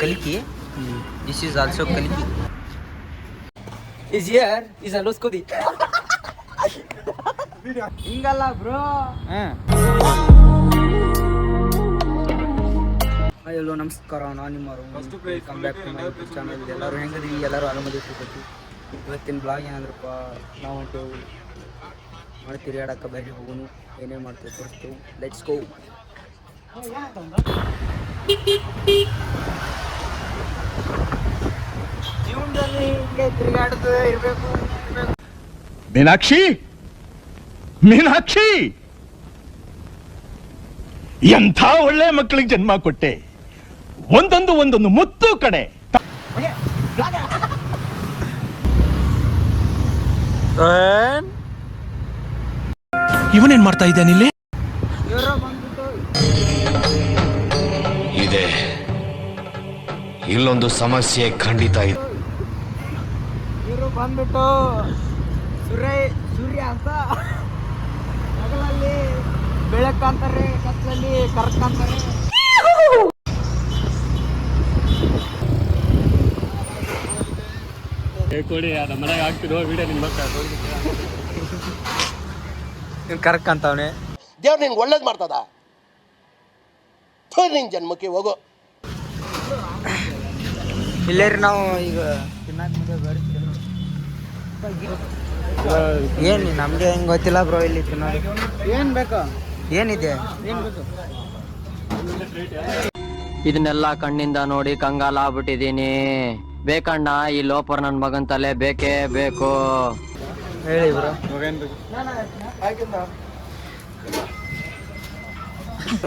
ಕಲಿಕಿ. This is also ಕಲಿಕಿ. Is here is ಅಲೋಸ್ಕೋದಿ ಹಿಂಗಲ್ಲ ಬ್ರೋ ಹಲೋ ನಮಸ್ಕಾರ. ನಾನು ನಿಮ್ಮ welcome back to my YouTube channel ಎಲ್ಲರೂ ಹೆಂಗದೀವಿ ಎಲ್ಲರೂ ಆರಾಮದಿ ಸಿಗ್ತೈತಿ ಇವತ್ತಿನ ಬ್ಲಾಗ್ ಏನಂದ್ರಪ್ಪ? ನಾವು ಹೊಂಟೇವು ಮಾಡಿ ತಿರುಗಾಡಕ್ಕೆ ಬೇರೆ ಹೋಗೋನು. ಏನೇನು ಮಾಡ್ತೀವಿ ತೋರಿಸ್ತೇವೆ ಲೆಟ್ಸ್ ಗೋ ಜೀವನದಲ್ಲಿ ಹಿಂಗೆ ತಿರುಗಾಡ್ತಾ ಇರಬೇಕು ಮೀನಾಕ್ಷಿ! ಮೀನಾಕ್ಷಿ! ಎಂಥ ಒಳ್ಳೆ ಮಕ್ಕಳಿಗೆ ಜನ್ಮ ಕೊಟ್ಟೆ? ಒಂದೊಂದು ಒಂದೊಂದು ಮುತ್ತು ಕಡೆ. ಇವನೇನ್ ಮಾಡ್ತಾ ಇದ್ದಾನೆ ಇಲ್ಲಿ ಇದೆ. ಇಲ್ಲೊಂದು ಸಮಸ್ಯೆ ಖಂಡಿತ ಇದೆ. ಬಂದ್ಬಿಟ್ಟು ಸೂರ್ಯ ಸೂರ್ಯ ಅಂತ. ಹಗಲಲ್ಲಿ ಬೆಳಕಂತಾರೆ ಕತ್ತಲಲ್ಲಿ ಕರ್ಕಂತಾರೆ. ಕರ್ಕಂತವನೆ. ದೇವ್ರು ನಿಂಗೆ ಒಳ್ಳೇದು ಮಾಡ್ತದ? ನಿನ್ ಜನ್ಮಕ್ಕೆ ಹೋಗು. ಇಲ್ಲೇ ರೀ ನಾವು ಈಗ ಏನು ನಮಗೆ ಹೆಂಗ್ ಗೊತ್ತಿಲ್ಲ ಬ್ರೋ ಇಲ್ಲಿ ತಿನ್ನೋದು ಏನ್ ಬೇಕು? ಏನಿದೆ? ಏನ್ ಇದನ್ನೆಲ್ಲ ಕಣ್ಣಿಂದ ನೋಡಿ ಕಂಗಾಲ ಆಗ್ಬಿಟ್ಟಿದೀನಿ ಬೇಕಣ್ಣ ಈ ಲೋಪರ್ ನನ್ನ ಮಗನ್ ತಲೆ ಬೇಕೇ ಬೇಕು. ಹೇಳಿ ಬ್ರೋ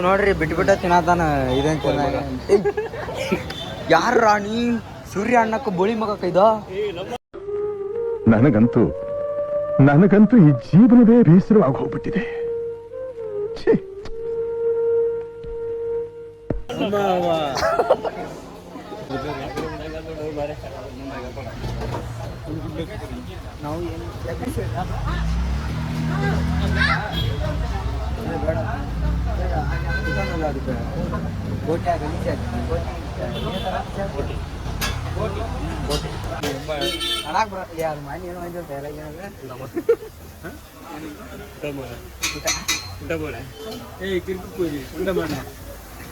ನೋಡ್ರಿ ಬಿಟ್ಟು ಬಿಟ್ಟ ತಿನ್ನತಾನ ಇದೇನ್ ಯಾರು ಯಾರ ರಾಣಿ ಸೂರ್ಯ ಅಣ್ಣಕ್ಕ ಬೋಳಿ ಮಗ ಕೈದ ನನಗಂತೂ ನನಗಂತೂ ಈ ಜೀವನವೇ ಬೇಸರವಾಗಿ ಹೋಗ್ಬಿಟ್ಟಿದೆ ಛೀ. ನಾವು ಏನು ಗೋಟಿ ಆಗಲಿ ಅಣ್ಣಾಕ್ ಬರಲ್ಲ ಅದು ಮನೆ ಏನೋ ಅಂದಿಲ್ಲ ಡೈಲಾಗ್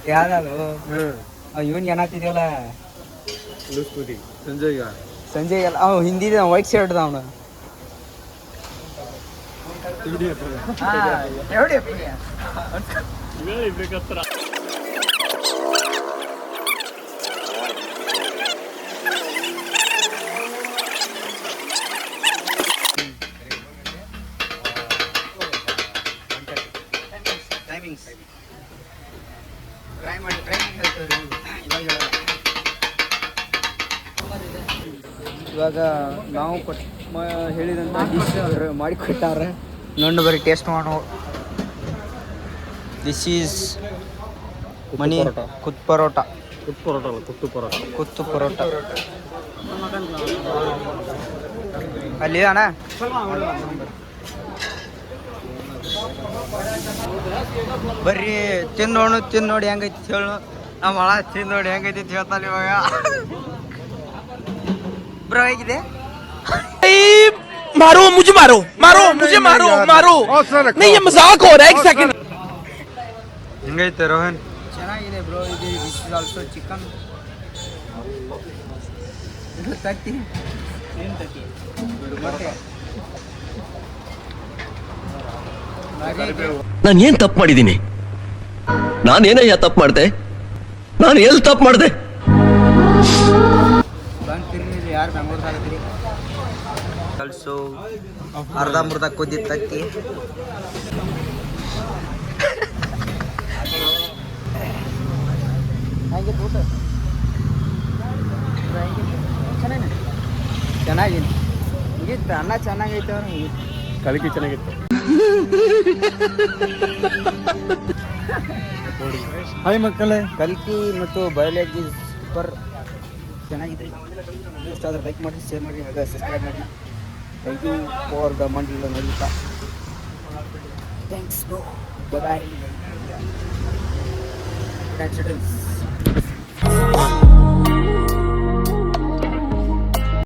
ಯಾವ್ದು ಇವನ್ ಏನಾಗ್ತಿದ್ಯಲ್ಲ ಸಂಜೆ ಎಲ್ಲ ಅವ್ ಹಿಂದಿದ ವೈಟ್ ಶರ್ಟ್ ಅವನು ಟೈಮಿಂಗ್ಸ್ ಟ್ರೈ ಮಾಡಿ ಟ್ರೈ ಇವಾಗ ನಾವು ಕೊಟ್ ಹೇಳಿದಂತ ಹೇಳಿದಂಥ ಡಿಶ್ ಅವ್ರು ಮಾಡಿ ಕೊಟ್ಟಾರೆ ನೋಡಿ ಬರೀ ಟೇಸ್ಟ್ ಮಾಡೋ. This is money kothu parotta. Kothu parotta ಅಲ್ಲ ಕುತ್ತು ಪರೋಟ. ಕುತ್ತು ಪರೋಟ. ಅಲ್ಲಿ ಅಣ್ಣ. ಬರ್ರಿ ತಿನ್ನೋಣ ತಿಂದು ನೋಡಿ ಹೆಂಗೈತಿ ಹೇಳು ನಮ್ಮ ಹಳ ತಿಂದು ನೋಡಿ ಹೆಂಗೈತಿ ಅಂತ ಹೇಳ್ತಾನೆ ಇವಾಗ ಬ್ರೋ ಹೇಗಿದೆ मारो मुझे मारो मारो मुझे मारो मारो नहीं ये मजाक हो रहा है एक सेकंड ಹೆಂಗೈತೆ ರೋಹನ್ ಚೆನ್ನಾಗಿದೆ ಬ್ರೋ ಇದು ದಿಸ್ ಇಸ್ ಆಲ್ಸೋ ಚಿಕನ್ ಇದು ತತ್ತಿ ಏನು ತತ್ತಿ ನಾನು ಏನ್ ತಪ್ಪು ಮಾಡಿದ್ದೀನಿ ನಾನೇನಯ್ಯ ತಪ್ಪು ಮಾಡಿದೆ? ನಾನು ಎಲ್ಲಿ ತಪ್ಪು ಮಾಡಿದೆ? ಕಲ್ಸು ಅರ್ಧ ಮುರ್ಧ ಕುದ್ದಿದ್ದ ತತ್ತಿ ಚೆನ್ನಾಗಿದೆ ಮುಗೀತು ಅನ್ನ ಚೆನ್ನಾಗೈತೆ ಕಲಿಕೆ ಚೆನ್ನಾಗಿತ್ತು. ಹಾಯ್ ಮಕ್ಕಳೇ. ಕಲ್ಕಿ ಮತ್ತು ಬಯಾಲಜಿ ಸೂಪರ್ ಚೆನ್ನಾಗಿದೆ. ಇಷ್ಟ ಆದರೆ ಲೈಕ್ ಮಾಡಿ ಶೇರ್ ಮಾಡಿ ಹಾಗೆ ಸಬ್ಸ್ಕ್ರೈಬ್ ಮಾಡಿ. ಥ್ಯಾಂಕ್ ಯು ಫಾರ್ ದ ಮಂಡಲ ನೋಡಿತಾ ಥ್ಯಾಂಕ್ಸ್ ಬ್ರೋ ಬಾಯ್ ಬಾಯ್